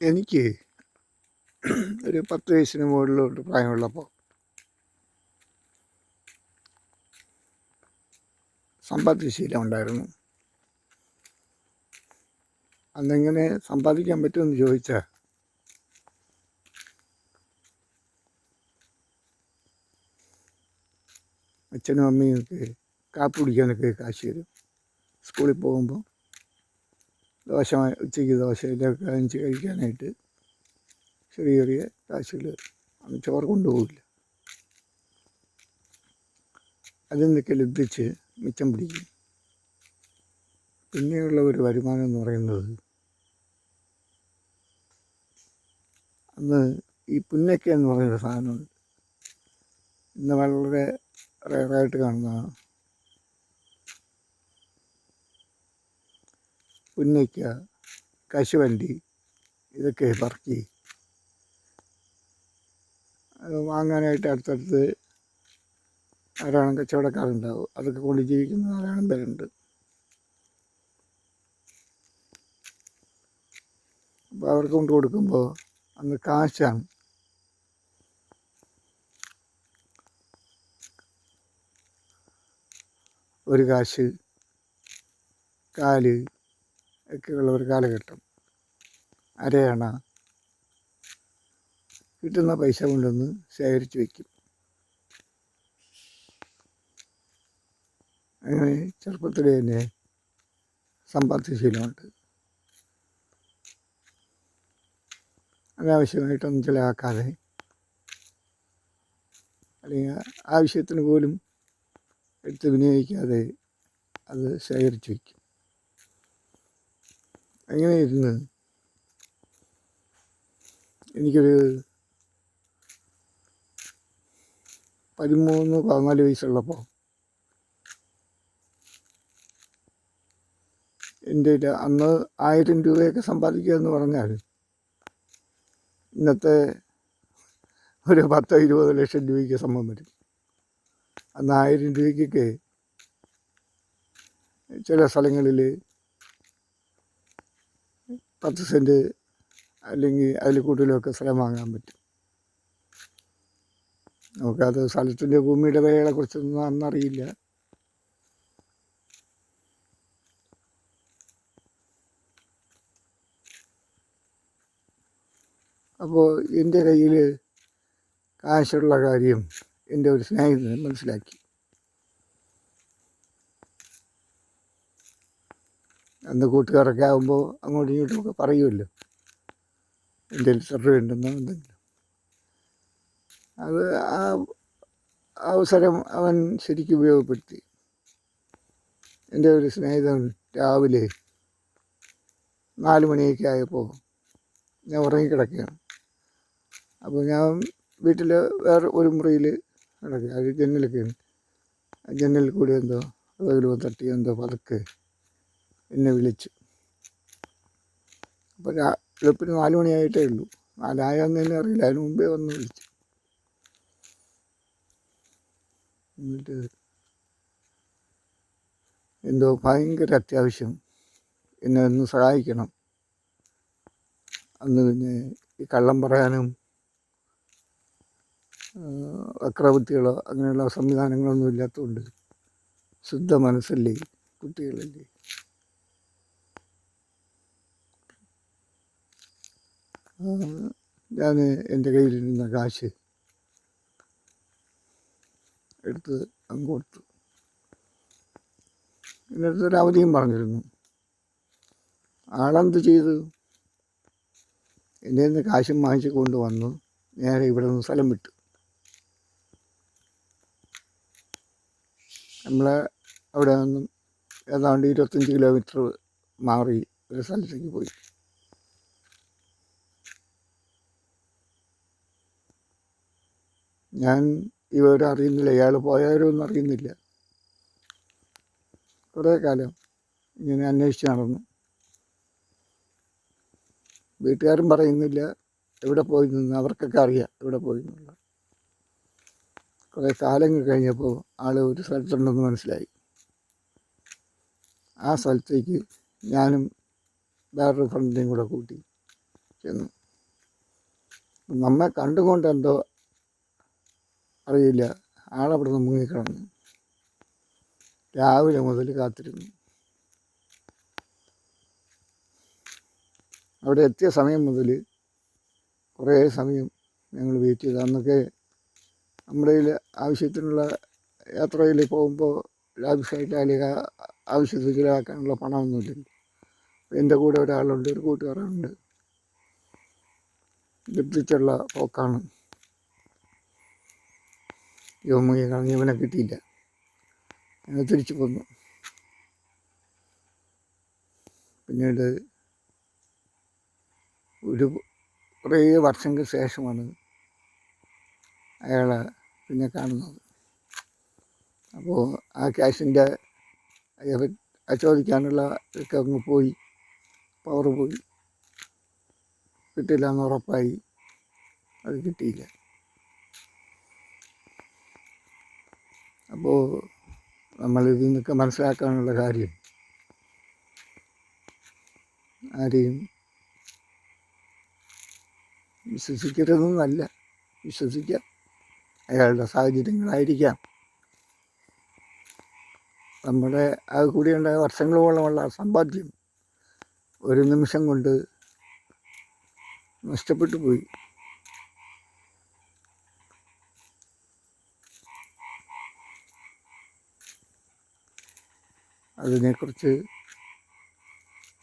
എനിക്ക് ഒരു പത്ത് വയസ്സിന് മുകളിലോട്ട് പ്രായമുള്ളപ്പോൾ സമ്പാദ്യശീലം ഉണ്ടായിരുന്നു. അന്നെങ്ങനെ സമ്പാദിക്കാൻ പറ്റുമെന്ന് ചോദിച്ചാൽ അച്ഛനും അമ്മയും ഒക്കെ കാപ്പി കുടിക്കാനൊക്കെ കാശ് തരും. സ്കൂളിൽ പോകുമ്പോൾ ദോശ ഉച്ചയ്ക്ക് ദോശയിലൊക്കെ അഞ്ച് കഴിക്കാനായിട്ട് ചെറിയ ചെറിയ കാശുകൾ ചോറ് കൊണ്ടുപോകില്ല. അതിൽ നിന്നൊക്കെ ലഭിച്ച് മിച്ചം പിടിക്കും. പിന്നെയുള്ള ഒരു വരുമാനം എന്ന് പറയുന്നത് അന്ന് ഈ പുന്നക്ക എന്ന് പറയുന്ന സാധനമുണ്ട്. ഇന്ന് വളരെ റയറായിട്ട് കാണുന്നതാണ്. പുന്നയ്ക്ക കശുവണ്ടി ഇതൊക്കെ പറക്കി അത് വാങ്ങാനായിട്ട് അടുത്തടുത്ത് ധാരാളം കച്ചവടക്കാരുണ്ടാവും അതൊക്കെ കൊണ്ട് ജീവിക്കുന്ന ധാരാളം പേരുണ്ട്. അപ്പോൾ അവർക്ക് കൊണ്ട് കൊടുക്കുമ്പോൾ അന്ന് കാശാണ്. ഒരു കാശ് കാൽ ഒക്കെയുള്ള ഒരു കാലഘട്ടം. അരയണ. കിട്ടുന്ന പൈസ കൊണ്ടൊന്ന് ശേഖരിച്ച് വയ്ക്കും അങ്ങനെ ചെറുപ്പത്തിൽ തന്നെ സമ്പാദ്യശീലമുണ്ട് അനാവശ്യമായിട്ടൊന്നും ചിലവാക്കാതെ അല്ലെങ്കിൽ ആവശ്യത്തിന് പോലും എടുത്ത് വിനിയോഗിക്കാതെ അത് ശേഖരിച്ച് വയ്ക്കും അങ്ങനെ ഇരുന്ന് എനിക്കൊരു പതിമൂന്ന് പതിനാല് വയസ്സുള്ളപ്പോൾ എന്റെ അന്ന് ആയിരം രൂപയൊക്കെ സമ്പാദിക്കുക എന്ന് പറഞ്ഞാൽ ഇന്നത്തെ ഒരു പത്തോ ഇരുപത് ലക്ഷം രൂപയ്ക്ക് സംഭവം വരും. അന്ന് ആയിരം രൂപയ്ക്കൊക്കെ ചില സ്ഥലങ്ങളിൽ പത്ത് സെന്റ് അല്ലെങ്കിൽ അതിൽ കൂടുതലൊക്കെ സ്ഥലം വാങ്ങാൻ പറ്റും. നമുക്കത് സ്ഥലത്തിന്റെ ഭൂമിയുടെ വിലകളെ കുറിച്ചൊന്നും അന്നറിയില്ല അപ്പോൾ എന്റെ കയ്യിൽ കാശുള്ള കാര്യം എന്റെ ഒരു സ്നേഹിതൻ മനസ്സിലാക്കി. അന്ന് കൂട്ടുകാരൊക്കെ ആകുമ്പോൾ അങ്ങോട്ടും ഇങ്ങോട്ടും ഒക്കെ പറയുമല്ലോ എന്റെ സർവേ ഉണ്ടെന്നോ എന്തെങ്കിലും. അത് ആ അവസരം അവൻ ശരിക്കും ഉപയോഗപ്പെടുത്തി. എന്റെ ഒരു സ്നേഹിതൻ രാവിലെ നാല് മണിയൊക്കെ ആയപ്പോൾ ഞാൻ ഉറങ്ങിക്കിടക്കുകയാണ്. അപ്പോൾ ഞാൻ വീട്ടിൽ വേറെ ഒരു മുറിയിൽ കിടക്കുക. അത് ജനലൊക്കെയാണ് ജനലിൽ കൂടി എന്തോ അതെങ്കിലും തട്ടി എന്തോ പതുക്കെ എന്നെ വിളിച്ചു. അപ്പോൾ രാ വെളുപ്പിന് നാല് മണിയായിട്ടേ ഉള്ളൂ. നാലായെന്ന് തന്നെ അറിയില്ല. അതിന് മുമ്പേ വന്ന് വിളിച്ചു. എന്നിട്ട് എന്തോ ഭയങ്കര അത്യാവശ്യം എന്നെ ഒന്ന് സഹായിക്കണം. അന്ന് പിന്നെ ഈ കള്ളം പറയാനും അക്രമത്തികളോ അങ്ങനെയുള്ള സംവിധാനങ്ങളൊന്നും ഇല്ലാത്തതുകൊണ്ട് ശുദ്ധ മനസ്സല്ലേ കുട്ടികളല്ലേ. ഞാൻ എന്റെ കയ്യിലിരുന്ന കാശ് എടുത്ത് അങ്ങ് കൊടുത്തു. അടുത്തൊരു അവധിയും പറഞ്ഞിരുന്നു. ആളെന്ത് ചെയ്തു? എന്റെ നിന്ന് കാശും വാങ്ങിച്ച് കൊണ്ടുവന്നു നേരെ ഇവിടെ നിന്ന് സ്ഥലം വിട്ടു. നമ്മളെ അവിടെ നിന്നും ഏതാണ്ട് ഇരുപത്തഞ്ച് കിലോമീറ്റർ മാറി ഒരു സ്ഥലത്തേക്ക് പോയി. ഞാൻ ഇവരും അറിയുന്നില്ല. ഇയാൾ പോയാലോ ഒന്നും അറിയുന്നില്ല. കുറേ കാലം ഇങ്ങനെ അന്വേഷിച്ച് നടന്നു. വീട്ടുകാരും പറയുന്നില്ല എവിടെ പോയി നിന്ന്. അവർക്കൊക്കെ അറിയാം എവിടെ പോയി എന്നുള്ള. കുറേ കാലങ്ങൾ കഴിഞ്ഞപ്പോൾ ആൾ ഒരു സ്ഥലത്തുണ്ടെന്ന് മനസ്സിലായി. ആ സ്ഥലത്തേക്ക് ഞാനും വേറൊരു ഫ്രണ്ടിനെയും കൂടെ കൂട്ടി ചെന്നു. നമ്മെ കണ്ടുകൊണ്ട് എന്തോ അറിയില്ല. ആളവിടെ നിന്ന് മുങ്ങിക്കിടന്നു രാവിലെ മുതൽ കാത്തിരുന്നു. അവിടെ എത്തിയ സമയം മുതൽ കുറേ സമയം ഞങ്ങൾ വെയിറ്റ് ചെയ്തു. അന്നൊക്കെ നമ്മുടെ ആവശ്യത്തിനുള്ള യാത്രയിൽ പോകുമ്പോൾ ലാഭിഷായിട്ട് ആവശ്യത്തിൽ ചിലവാക്കാനുള്ള പണമൊന്നുമില്ല. എന്റെ കൂടെ ഒരാളുണ്ട് ഒരു കൂട്ടുകാരുണ്ട് ലഭിച്ചുള്ള പോക്കാണ്. യോമുഖി കളഞ്ഞ് ഇവനെ കിട്ടിയില്ല. അങ്ങനെ തിരിച്ചു പോന്നു. പിന്നീട് ഒരു കുറേ വർഷങ്ങൾക്ക് ശേഷമാണ് അയാളെ പിന്നെ കാണുന്നത്. അപ്പോൾ ആ ക്യാഷിന്റെ ചോദിക്കാനുള്ള ഒക്കെ അങ്ങ് പോയി. പവർ പോയി. കിട്ടില്ല എന്ന് ഉറപ്പായി. അത് കിട്ടിയില്ല. അപ്പോൾ നമ്മൾ ഇതിൽ നിന്നൊക്കെ മനസ്സിലാക്കാനുള്ള കാര്യം. ആരെയും വിശ്വസിക്കരുതെന്നല്ല. വിശ്വസിക്കാം. അയാളുടെ സാഹചര്യങ്ങളായിരിക്കാം. നമ്മുടെ അത് കൂടിയുണ്ടായ വർഷങ്ങളോളമുള്ള സമ്പാദ്യം ഒരു നിമിഷം കൊണ്ട് നഷ്ടപ്പെട്ടു പോയി. അതിനെക്കുറിച്ച്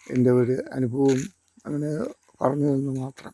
എന്റെ ഒരു അനുഭവം അങ്ങനെ പറഞ്ഞു എന്ന് മാത്രം.